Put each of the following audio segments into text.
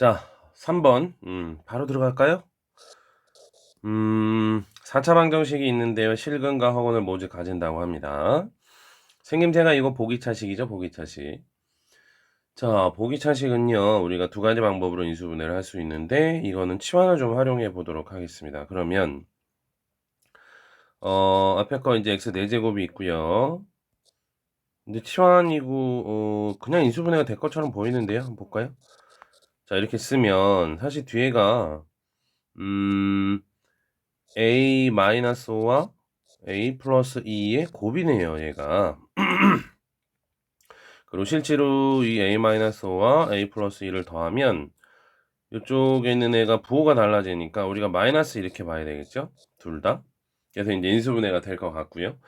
자, 3번. 음, 바로 들어갈까요? 음, 4차 방정식이 있는데요. 실근과 허근을 모두 가진다고 합니다. 생김새가 이거 보기차식이죠, 보기차식. 자, 보기차식은요, 우리가 두 가지 방법으로 인수분해를 할 수 있는데, 이거는 치환을 좀 활용해 보도록 하겠습니다. 그러면, 어, 앞에 거 이제 x 4제곱이 있고요. 근데 치환이고, 어, 그냥 인수분해가 될 것처럼 보이는데요. 한번 볼까요? 자, 이렇게 쓰면, 사실 뒤에가, 음, a-5와 a 플러스 2의 곱이네요, 얘가. 그리고 실제로 이 a-5와 a 플러스 2를 더하면 이쪽에 있는 애가 부호가 달라지니까 우리가 마이너스 이렇게 봐야 되겠죠? 둘 다. 그래서 이제 인수분해가 될 것 같고요.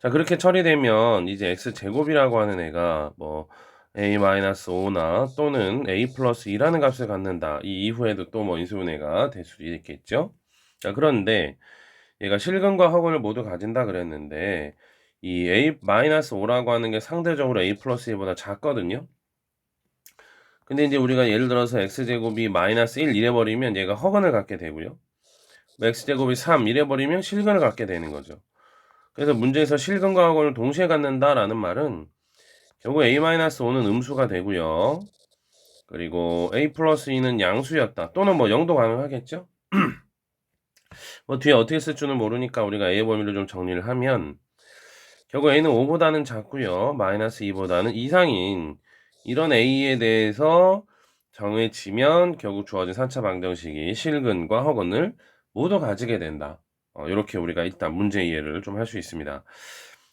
자, 그렇게 처리되면 이제 x제곱이라고 하는 애가 뭐 a-5나 또는 a 플러스 2라는 값을 갖는다. 이 이후에도 또 뭐 인수분해가 될 수도 있겠죠? 자, 그런데 얘가 실근과 허근을 모두 가진다 그랬는데 이 a-5라고 하는 게 상대적으로 a 플러스 2보다 작거든요. 근데 이제 우리가 예를 들어서 x제곱이 마이너스 1 이래버리면 얘가 허근을 갖게 되고요. 뭐 x제곱이 3 이래버리면 실근을 갖게 되는 거죠. 그래서 문제에서 실근과 허근을 동시에 갖는다라는 말은 결국 a-5는 음수가 되고요. 그리고 a 플러스 2는 양수였다. 또는 뭐 0도 가능하겠죠? 뭐 뒤에 어떻게 쓸 줄은 모르니까 우리가 a 범위를 좀 정리를 하면 결국 a는 5보다는 작고요. 마이너스 2보다는 이상인 이런 a에 대해서 정해지면 결국 주어진 4차 방정식이 실근과 허근을 모두 가지게 된다. 어, 이렇게 우리가 일단 문제 이해를 좀 할 수 있습니다.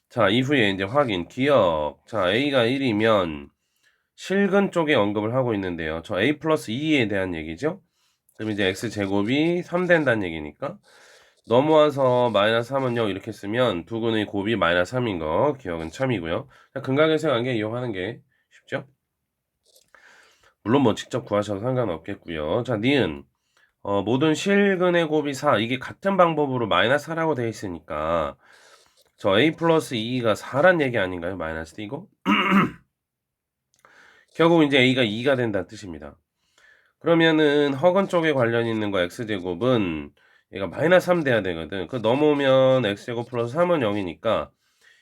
자, 이후에 이제 확인, 기억. 자, a가 1이면 실근 쪽에 언급을 하고 있는데요. 저 a 플러스 2에 대한 얘기죠. 그럼 이제 x제곱이 3 된다는 얘기니까 넘어와서 마이너스 3은 0 이렇게 쓰면 두근의 곱이 마이너스 3인 거 기억은 참이고요. 근각에서 관계 이용하는 게 쉽죠? 물론 뭐 직접 구하셔도 상관없겠고요. 자, 니은 어, 모든 실근의 곱이 4 이게 같은 방법으로 마이너스 4라고 되어 있으니까 저 a 플러스 2가 4란 얘기 아닌가요? 마이너스 띄고 결국 이제 a가 2가 된다는 뜻입니다. 그러면은 허건 쪽에 관련 있는 거 x제곱은 얘가 마이너스 3 돼야 되거든. 그 넘어오면 x제곱 플러스 3은 0이니까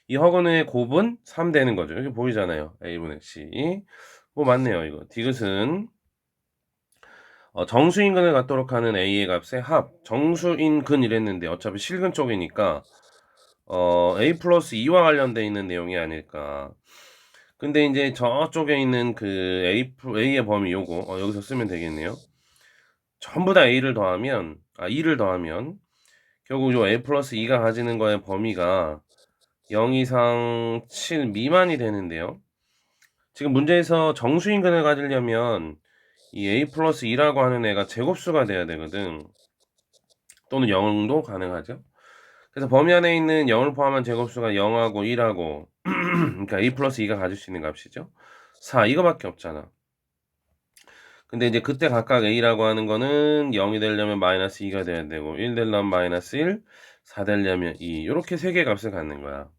이 허건의 곱은 3 되는 거죠. 여기 보이잖아요. a분의 c. 뭐 맞네요. 이거 디귿은 어, 정수인근을 갖도록 하는 a의 값의 합 정수인근 이랬는데 어차피 실근 쪽이니까 어, a 플러스 2와 관련돼 있는 내용이 아닐까. 근데 이제 저쪽에 있는 그 a, a의 범위 요거 어, 여기서 쓰면 되겠네요. 전부 다 a를 더하면 아 2를 더하면 결국 요 a 플러스 2가 가지는 거의 범위가 0 이상 7 미만이 되는데요. 지금 문제에서 정수인근을 가지려면 이 a 플러스 2라고 하는 애가 제곱수가 돼야 되거든. 또는 0도 가능하죠. 그래서 범위 안에 있는 0을 포함한 제곱수가 0하고 1하고 그러니까 a 플러스 2가 가질 수 있는 값이죠. 4 이거밖에 없잖아. 근데 이제 그때 각각 a라고 하는 거는 0이 되려면 마이너스 2가 돼야 되고 1 되려면 마이너스 1, 4 되려면 2 이렇게 세 개 값을 갖는 거야.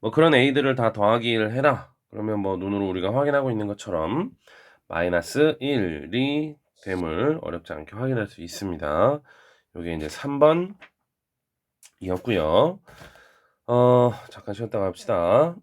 뭐 그런 a들을 다 더하기를 해라. 그러면 뭐 눈으로 우리가 확인하고 있는 것처럼 마이너스 1이 됨을 어렵지 않게 확인할 수 있습니다. 요게 이제 3번 이었고요. 어, 잠깐 쉬었다 갑시다.